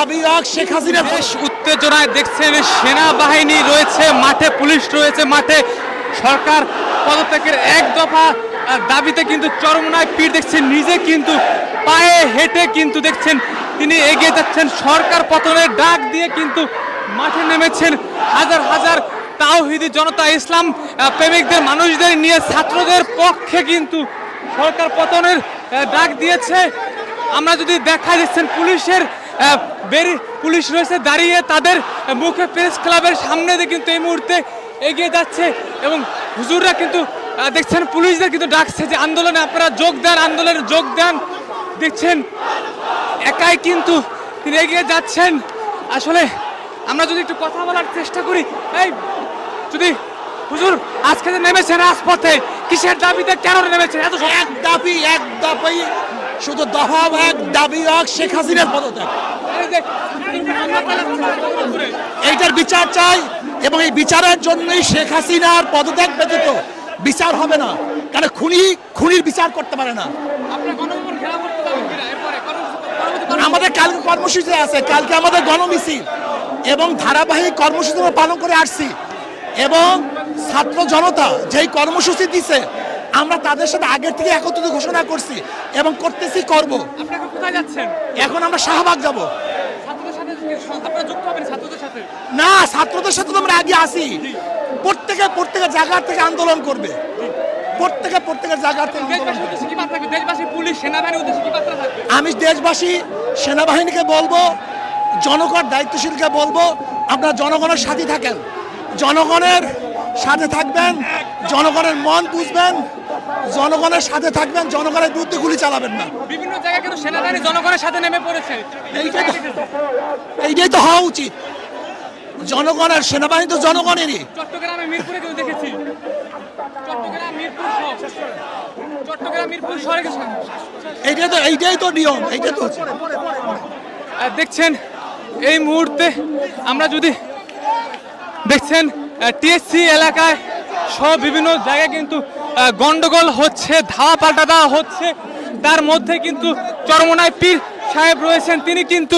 দাবি রাখ শেখ হাসিনা। বেশ উত্তেজনায় দেখছেন সেনাবাহিনী রয়েছে, মাঠে পুলিশ রয়েছে, মাঠে সরকার পদত্যাগের এক দফা দাবিতে কিন্তু চরমনায় পীর দেখছেন, নিজে কিন্তু পায়ে হেঁটে কিন্তু দেখছেন তিনি এগিয়ে যাচ্ছেন, সরকার পতনের ডাক দিয়ে কিন্তু মাঠে নেমেছেন হাজার হাজার তাওহিদি জনতা, ইসলাম প্রেমিকদের, মানুষদের নিয়ে ছাত্রদের পক্ষে কিন্তু সরকার পতনের ডাক দিয়েছে। আমরা যদি দেখা যাচ্ছেন পুলিশের বেরি পুলিশ রয়েছে, দাঁড়িয়ে তাদের মুখে প্রেস ক্লাবের সামনে দিয়ে কিন্তু এই মুহূর্তে এগিয়ে যাচ্ছে এবং হুজুররা কিন্তু দেখছেন পুলিশদের কিন্তু ডাকছে যে আন্দোলনে আপনারা যোগ দেন, আন্দোলনে যোগ দেন। দেখছেন, একাই কিন্তু তিনি এগিয়ে যাচ্ছেন। আসলে আমরা যদি একটু কথা বলার চেষ্টা করি, এই যদি হুজুর আজকে যে নেমেছেন রাজপথে, কিসের দাবিতে কেন নেমেছেন এত এক দাবি এক দাবি, শুধু দফা এক দাবি রাখ শেখ হাসিনার পদত্যাগ। এইটার বিচার চাই এবং এই বিচারের জন্যই শেখ হাসিনার পদত্যাগ ব্যতীত বিচার হবে না। কারণ খুনি খুনির বিচার করতে পারে না। আমাদের কালকে কর্মসূচি আছে। কালকে আমাদের গণমিছিল এবং ধারাবাহিক কর্মসূচি আমরা পালন করে আসছি। এবং ছাত্র জনতা যেই কর্মসূচি দিছে আমরা তাদের সাথে আগের থেকে একত্রিত ঘোষণা করছি এবং করতেছি করব। এখন আমরা শাহবাগ যাব ছাত্রদের সাথে আপনারা যুক্ত হবেন ছাত্রদের সাথে না ছাত্রদের সাথে তো আমরা আগে আসি। প্রত্যেকে প্রত্যেকের জায়গা থেকে আন্দোলন করবে। প্রত্যেকে প্রত্যেকের জায়গা থেকে আমি দেশবাসী সেনাবাহিনীকে বলব জনগণ দায়িত্বশীলকে বলব আপনারা জনগণের সাথে থাকেন। জনগণের সাথে থাকবেন জনগণের মন বুঝবেন জনগণের সাথে থাকবেন জনগণের বিরুদ্ধে গুলি চালাবেন না। বিভিন্ন জায়গায় কিন্তু সেনাবাহিনী জনগণের সাথে নেমে পড়েছে। এইটাই তো এইটাই তো হওয়া উচিত। জনগণের সেনাবাহিনী তো জনগণেরই। চট্টগ্রামে মিরপুরে কিন্তু দেখেছি। চট্টগ্রাম মিরপুর চট্টগ্রাম মিরপুর শহরে এইটাই তো এইটাই তো নিয়ম এইটাই তো দেখছেন এই মুহূর্তে আমরা যদি দেখছেন টিএসসি এলাকায় সব বিভিন্ন জায়গায় কিন্তু গন্ডগোল হচ্ছে ধাওয়া পাল্টা দেওয়া হচ্ছে। তার মধ্যে কিন্তু চরমনায় পীর সাহেব রয়েছেন। তিনি কিন্তু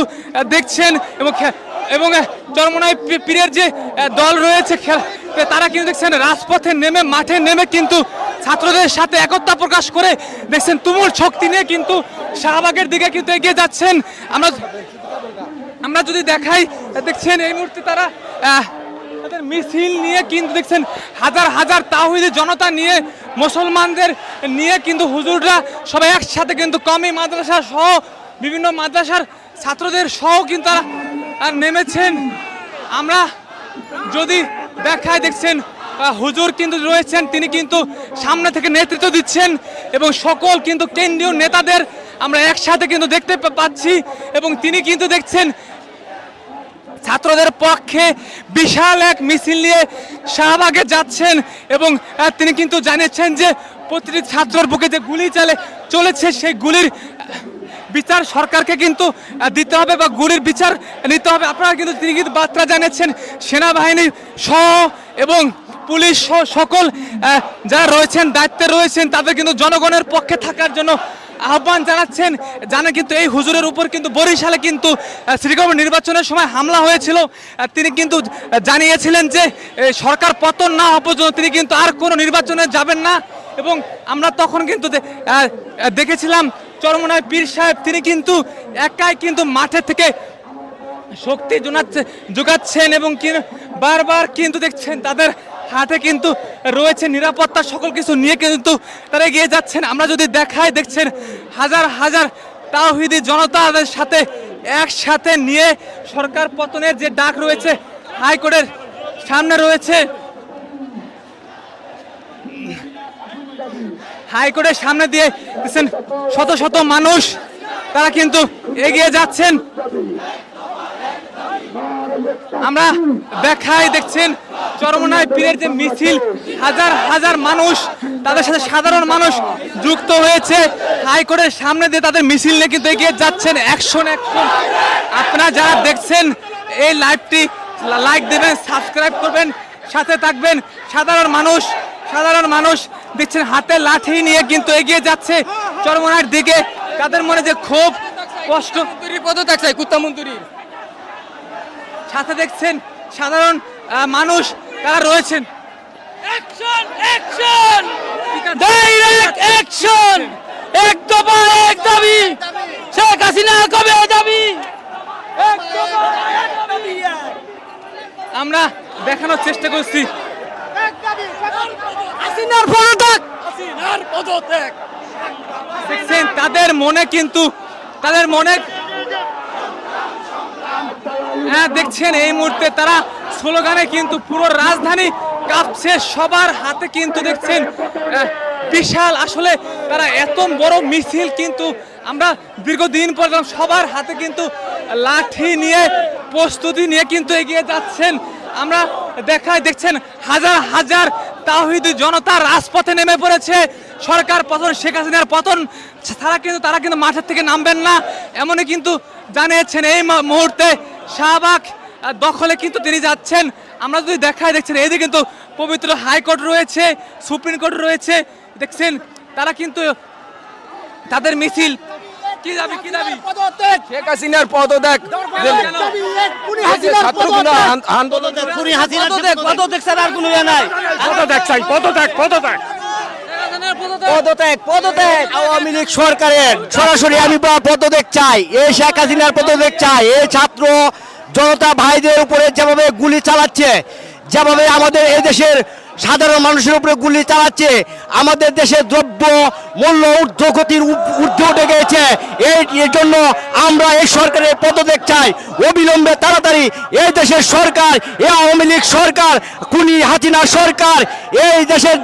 দেখছেন এবং এবং চরমনায় পীরের যে দল রয়েছে তারা কিন্তু দেখছেন রাজপথে নেমে, মাঠে নেমে কিন্তু ছাত্রদের সাথে একতা প্রকাশ করে দেখছেন তুমুল শক্তি নিয়ে কিন্তু শাহবাগের দিকে কিন্তু এগিয়ে যাচ্ছেন। আমরা আমরা যদি দেখাই, দেখছেন এই মুহূর্তে তারা তাদের মিছিল নিয়ে কিন্তু দেখছেন হাজার হাজার তাহিদি জনতা নিয়ে, মুসলমানদের নিয়ে কিন্তু হুজুররা সবাই একসাথে কিন্তু কমি মাদ্রাসা সহ, বিভিন্ন মাদ্রাসার ছাত্রদের সহ কিন্তু তারা নেমেছেন। আমরা যদি দেখায় দেখছেন হুজুর কিন্তু রয়েছেন, তিনি কিন্তু সামনে থেকে নেতৃত্ব দিচ্ছেন এবং সকল কিন্তু কেন্দ্রীয় নেতাদের আমরা একসাথে কিন্তু দেখতে পাচ্ছি এবং তিনি কিন্তু দেখছেন ছাত্রদের পক্ষে বিশাল এক মিছিল নিয়ে শাহবাগে যাচ্ছেন এবং তিনি কিন্তু জানিয়েছেন যে প্রতিটি ছাত্রর বুকে যে গুলি চালে চলেছে, সেই গুলির বিচার সরকারকে কিন্তু দিতে হবে বা গুলির বিচার নিতে হবে। আপনারা কিন্তু তিনি কিন্তু বার্তা জানিয়েছেন, সেনাবাহিনী সহ এবং পুলিশ সকল যারা রয়েছেন দায়িত্বে রয়েছেন তাদের কিন্তু জনগণের পক্ষে থাকার জন্য আহ্বান জানাচ্ছেন। জানে কিন্তু এই হুজুরের উপর কিন্তু বরিশালে কিন্তু আহ, শ্রীগড় নির্বাচনের সময় হামলা হয়েছিল। তিনি কিন্তু জানিয়েছিলেন যে সরকার পতন না হওয়া পর্যন্ত তিনি কিন্তু আর কোনো নির্বাচনে যাবেন না। এবং আমরা তখন কিন্তু দেখেছিলাম চরমনায় পীর সাহেব তিনি কিন্তু একাই কিন্তু মাঠে থেকে শক্তি জোনাচ্ছে যোগাচ্ছেন এবং বারবার কিন্তু দেখছেন তাদের হাতে কিন্তু রয়েছে নিরাপত্তা, সকল কিছু নিয়ে কিন্তু তারা এগিয়ে যাচ্ছেন। আমরা যদি দেখাই, দেখছেন হাজার হাজার তাওহিদি জনতাদের সাথে একসাথে নিয়ে সরকার পতনের যে ডাক রয়েছে, হাইকোর্টের সামনে রয়েছে। হাইকোর্টের সামনে দিয়ে শত শত মানুষ, তারা কিন্তু এগিয়ে যাচ্ছেন। আমরা দেখাই দেখছেন, চরমনায় পীরের যে মিছিল, হাজার হাজার মানুষ, তাদের সাথে সাধারণ মানুষ যুক্ত হয়েছে। হাইকোর্টের সামনে দিয়ে তাদের মিছিল নিয়ে কিন্তু এগিয়ে যাচ্ছেন অ্যাকশন অ্যাকশন আপনারা যারা দেখছেন এই লাইভটি লাইক দেবেন সাবস্ক্রাইব করবেন, সাথে থাকবেন। সাধারণ মানুষ সাধারণ মানুষ দেখছেন হাতে লাঠি নিয়ে কিন্তু এগিয়ে যাচ্ছে চরমনার দিকে। তাদের মনে যে ক্ষোভ, কষ্ট। পদত্যাগ চাই, কুত্তা মন্ত্রীর। সাথে দেখছেন সাধারণ মানুষ তারা রয়েছেন। অ্যাকশন অ্যাকশন ঠিক আছে। ডাইরেক্ট অ্যাকশন এক দফা এক দাবি! শেখ হাসিনা কবে দাবি? আমরা দেখানোর চেষ্টা করছি। হাসিনার পদত্যাগ! হাসিনার পদত্যাগ। দেখছেন তাদের মনে কিন্তু তাদের মনে দেখছেন, এই মুহূর্তে তারা স্লোগানে কিন্তু পুরো রাজধানী কাঁপছে। সবার হাতে কিন্তু দেখছেন বিশাল আসলে তারা এত বড় মিছিল কিন্তু আমরা দীর্ঘদিন পর সবার হাতে কিন্তু লাঠি নিয়ে, প্রস্তুতি নিয়ে কিন্তু এগিয়ে যাচ্ছেন। আমরা দেখায় দেখছেন, হাজার হাজার তাহিদ জনতা রাজপথে নেমে পড়েছে। সরকার পতন, শেখ হাসিনার পতন তারা কিন্তু তারা কিন্তু মাঠের থেকে নামবেন না। এমনই কিন্তু জানিয়েছেন এই মুহূর্তে শাহবাগ দখলে কিন্তু তিনি যাচ্ছেন। আমরা যদি দেখায় দেখছেন এইদিকে কিন্তু পবিত্র হাইকোর্ট রয়েছে সুপ্রিম কোর্ট রয়েছে দেখছেন তারা কিন্তু তাদের মিছিল কি দাবি কি দাবি? শেখ হাসিনার পদত্যাগ। আন্দোলন পদত্যাগ পদত্যাগ ছাড়া আর কোনো ইয়ে নাই। পদত্যাগ চাই পদত্যাগ পদত্যাগ। পদত্যাগ। পদত্যাগ আওয়ামী লীগ সরকারের, সরাসরি আমি পদত্যাগ চাই। শেখ হাসিনার পদত্যাগ চাই। ছাত্র জনতা ভাইদের উপরে যেভাবে গুলি চালাচ্ছে, যেভাবে আমাদের সাধারণ মানুষের উপরে গুলি চালাচ্ছে, আমাদের দেশের দ্রব্য মূল্য ঊর্ধ্বগতির উঠে এর জন্য আমরা এই সরকারের পদত্যাগ চাই। অবিলম্বে তাড়াতাড়ি এই দেশের সরকার, এই আওয়ামী লীগ সরকার কুনি হাসিনা সরকার, এই দেশের